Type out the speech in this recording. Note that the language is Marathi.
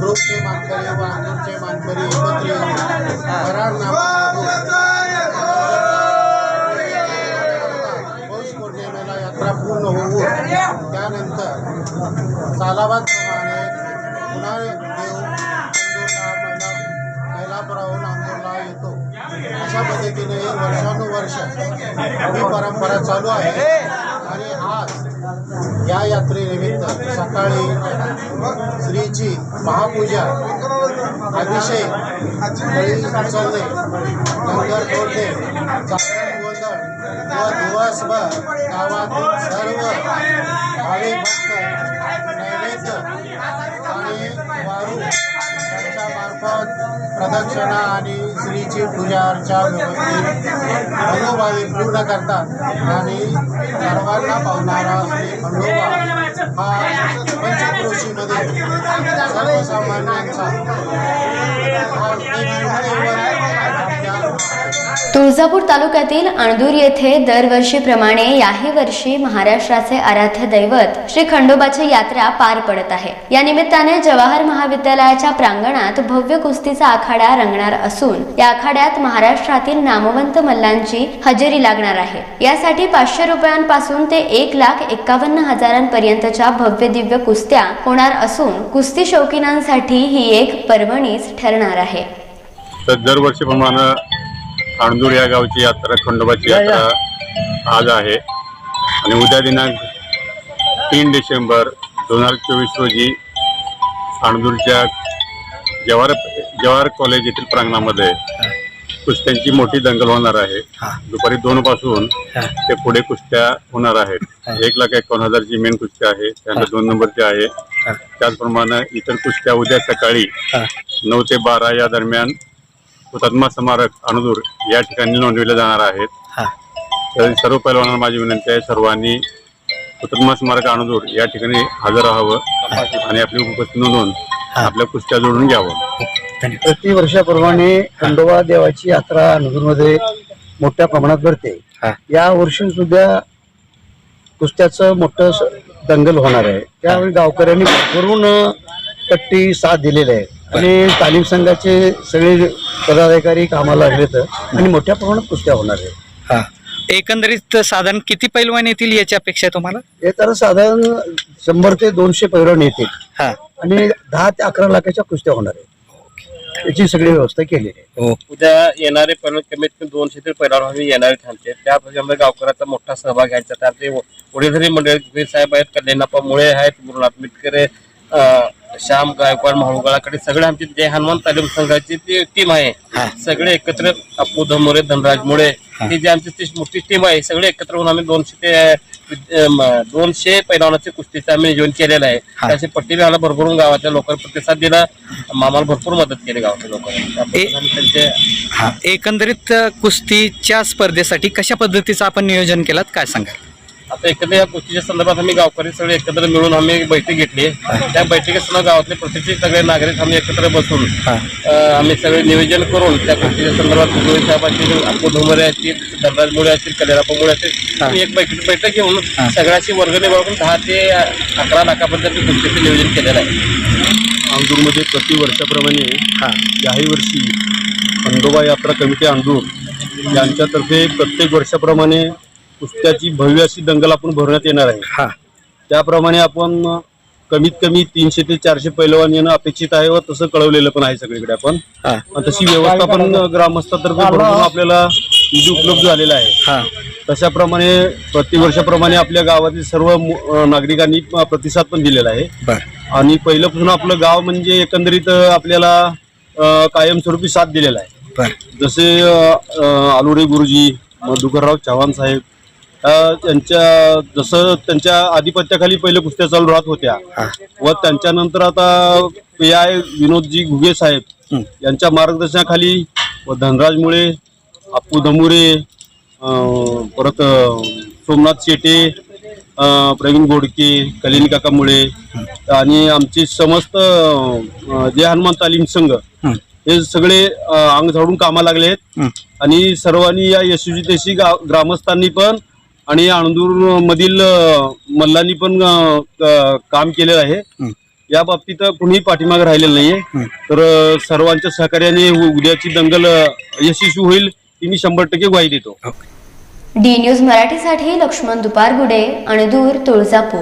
ग्रुपचे मानकरी व अंगूरचे मानकरी एकत्र येऊन करार पौष पौर्णिमेला यात्रा पूर्ण होऊन त्यानंतर सालाबादप्रमाणे पुन्हा देव अंदूरला महिला मैलापुराहून येतो. अशा पद्धतीने वर्षानुवर्ष ही परंपरा चालू आहे. आणि आज या यात्रेनिमित्त सकाळी श्रीची महापूजा अतिशय बळी उचलणे लंगर तोडणे जागरण गोंधळ व दिवसभर गावातील सर्व भाविक भक्त नैवेद्य वारू. यांच्या प्रदक्षिणा आणि श्रीची पूजा अर्चा व्यवस्थित मनोभावी पूर्ण करतात. आणि सर्वांना पावणारा श्री खंडोबा हा पंचक्रोशीमध्ये सर्वसामान्यांचा. एक तुळजापूर तालुक्यातील अणदूर येथे दरवर्षीप्रमाणे याही वर्षी महाराष्ट्राचे आराध्य दैवत श्री खंडोबाची यात्रा पार पडत आहे. या निमित्ताने जवाहर महाविद्यालयाच्या प्रांगणात भव्य कुस्तीचा आखाडा रंगणार असून या आखाड्यात महाराष्ट्रातील नामवंत मल्लांची हजेरी लागणार आहे. यासाठी पाचशे रुपयांपासून ते एक लाख एक्कावन्न हजारांपर्यंतच्या भव्य दिव्य कुस्त्या होणार असून कुस्ती शौकीनांसाठी ही एक पर्वणीच ठरणार आहे. तर दरवर्षीप्रमाणे अणदूर या गावची यात्रा खंडोबाची यात्रा आज आहे. आणि उद्या दिनांक तीन डिसेंबर दोन हजार चोवीस रोजी अणदूरच्या जवाहर जवाहर कॉलेज येथील प्रांगणामध्ये कुस्त्यांची मोठी दंगल होणार आहे. दुपारी दोन पासून ते पुढे कुस्त्या होणार आहेत. एक लाख एकावन्न हजारची मेन कुस्ती आहे. त्यानंतर दोन नंबरची आहे. त्याचप्रमाणे इतर कुस्त्या उद्या सकाळी नऊ ते बारा या दरम्यान हुतात्मा स्मारक अणदूर या ठिकाणी नोंदविल्या जाणार आहेत. तर सर्व पैलवानांना माझी विनंती आहे सर्वांनी हुतात्मा स्मारक अणदूर या ठिकाणी हजर राहावं आणि आपली उपस्थिती नोंदवून आपल्या कुस्त्या जोडून घ्यावं. प्रति वर्षाप्रमाणे खंडोबा देवाची यात्रा नगरमध्ये मोठ्या प्रमाणात भरते. या वर्षी सुद्धा कुस्त्याचं मोठं दंगल होणार आहे. त्यावेळी गावकऱ्यांनी भरभरून पट्टी साथ दिलेली आहे. आणि तालीम संघाचे सगळे पदाधिकारी कामाला लागलेत आणि मोठ्या प्रमाणात कुस्त्या होणार आहे हा. एकंदरीत साधारण किती पैलवान येतील याची अपेक्षा आहे तुम्हाला? हे तर साधारण शंभर ते दोनशे पैरण येतील. हा. आणि दहा ते अकरा लाखाच्या कुस्त्या होणार आहेत. याची सगळी व्यवस्था केलेली आहे. हो. उद्या येणारे पण कमीत कमी दोनशे ते आम्ही येणारे थांबते त्यामध्ये गावकऱ्याचा मोठा सहभाग घ्यायचा. त्यात ते वडीलधारी मंडळी साहेब आहेत कल्याणप्पा मुळे आहेत गुरुनाथ मिटकरे अं, श्याम गायकवाड महागुळाकडे सगळे आमची जय हनुमान तालीम संघाची ती टीम आहे. सगळे एकत्र अप्पू धमोरे धनराज मुळे ही. जी आमची ती मोठी टीम आहे सगळे एकत्र होऊन आम्ही दोनशे ते अं, म, दोनशे पैलवानाचे कुस्तीचं आम्ही नियोजन केलेलं आहे. त्याची पट्टी आम्हाला भरभरून गावातल्या लोकांनी प्रतिसाद दिला. आम्हाला भरपूर मदत केली गावातल्या लोकांनी त्याबद्दल आम्ही त्यांचे हा. एकंदरीत अ, कुस्तीच्या स्पर्धेसाठी कशा पद्धतीचं आपण नियोजन केलं काय सांगाल? आता एकत्र या गोष्टीच्या संदर्भात आम्ही गावकरी सगळे एकत्र मिळून आम्ही एक बैठक घेतली. त्या बैठकीत सुद्धा गावातले प्रत्येक सगळे नागरिक आम्ही एकत्र बसून अं, आम्ही सगळे नियोजन करून त्या गोष्टीच्या संदर्भात मुंबई साहेब असतील अप्पू धुमरे असतील धनराज मुळे असतील कल्याणप्पा मुळे असतील आम्ही एक बैठक बैठक घेऊन सगळ्याची वर्गणी बघून दहा ते अकरा लाखापर्यंत गोष्टीचं नियोजन केलेलं आहे. अंदूरमध्ये प्रतिवर्षाप्रमाणे याही वर्षी खंडोबा यात्रा कमिटी अंदूर यांच्यातर्फे प्रत्येक वर्षाप्रमाणे कुस्त्याची भव्य अशी दंगल आपण भरण्यात येणार आहे. हा. त्याप्रमाणे आपण कमीत कमी तीनशे ते चारशे पैलवान येणं अपेक्षित आहे व तसं कळवलेलं पण आहे सगळीकडे आपण. हा. आणि तशी व्यवस्था पण ग्रामस्थातर्फे आपल्याला निधी उपलब्ध झालेला आहे. हा. तशाप्रमाणे प्रतिवर्षाप्रमाणे आपल्या गावातील सर्व नागरिकांनी प्रतिसाद पण दिलेला आहे. बर. आणि पहिल्यापासून आपलं गाव म्हणजे एकंदरीत आपल्याला कायमस्वरूपी साथ दिलेला आहे. बर. जसे आलुरे गुरुजी मधुकरराव चव्हाण साहेब त्यांच्या जसं त्यांच्या आधिपत्याखाली पहिले कुस्त्या चालू राहत होत्या. व त्यांच्यानंतर आता पी आय विनोदजी घुगे साहेब यांच्या मार्गदर्शनाखाली व धनराज मुळे अप्पू धमुरे परत सोमनाथ शेटे प्रवीण गोडके कलिनी काका मुळे आणि आमचे समस्त जय हनुमान तालीम संघ हे सगळे अंग झाडून कामाला लागले आहेत. आणि सर्वांनी या यशस्वीतेशी गा- ग्रामस्थांनी पण आणि आणंदूर मधील मल्लांनी पण काम केलेलं आहे. या बाबतीत कुणीही पाठीमागे राहिलेलं नाहीये. तर सर्वांच्या सहकार्याने उद्याची दंगल यशस्वी होईल ही मी शंभर टक्के ग्वाही देतो. डी न्यूज मराठीसाठी लक्ष्मण दुपारगुडे अणदूर तुळजापूर.